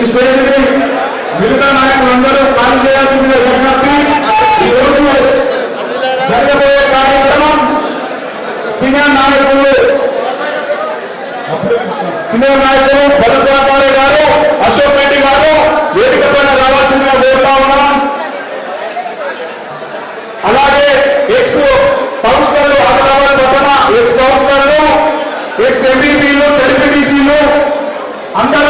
ఈ స్టేజ్ మిగతా నాయకులందరూ పనిచేయాల్సిందే విజ్ఞప్తి ఈరోజు జరగబోయే కార్యక్రమం సీనియర్ నాయకులు సీనియర్ నాయకులు భరత్ వ్యాపారి గారు అశోక్ రెడ్డి గారు వేదిక పైన రావాల్సిందిగా కోరుతా ఉన్నాం. అలాగే ఎక్స్ కౌన్సిలర్లు అమరాబాద్ పట్టణ ఎక్స్ కౌన్సిలర్లు ఎక్స్ ఎంపీపీలు జడ్పీటీసీలు అందరూ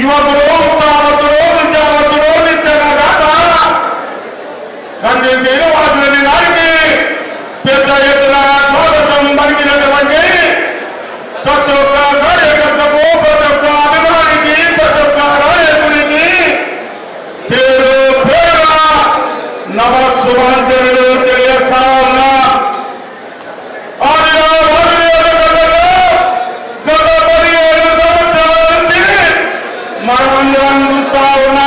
యువకులు ఉత్సాహవంతులు విద్యావంతులు నిత్యనగాత తండ్రి శ్రీనివాసులని గారికి పెద్ద ఎత్తున Saul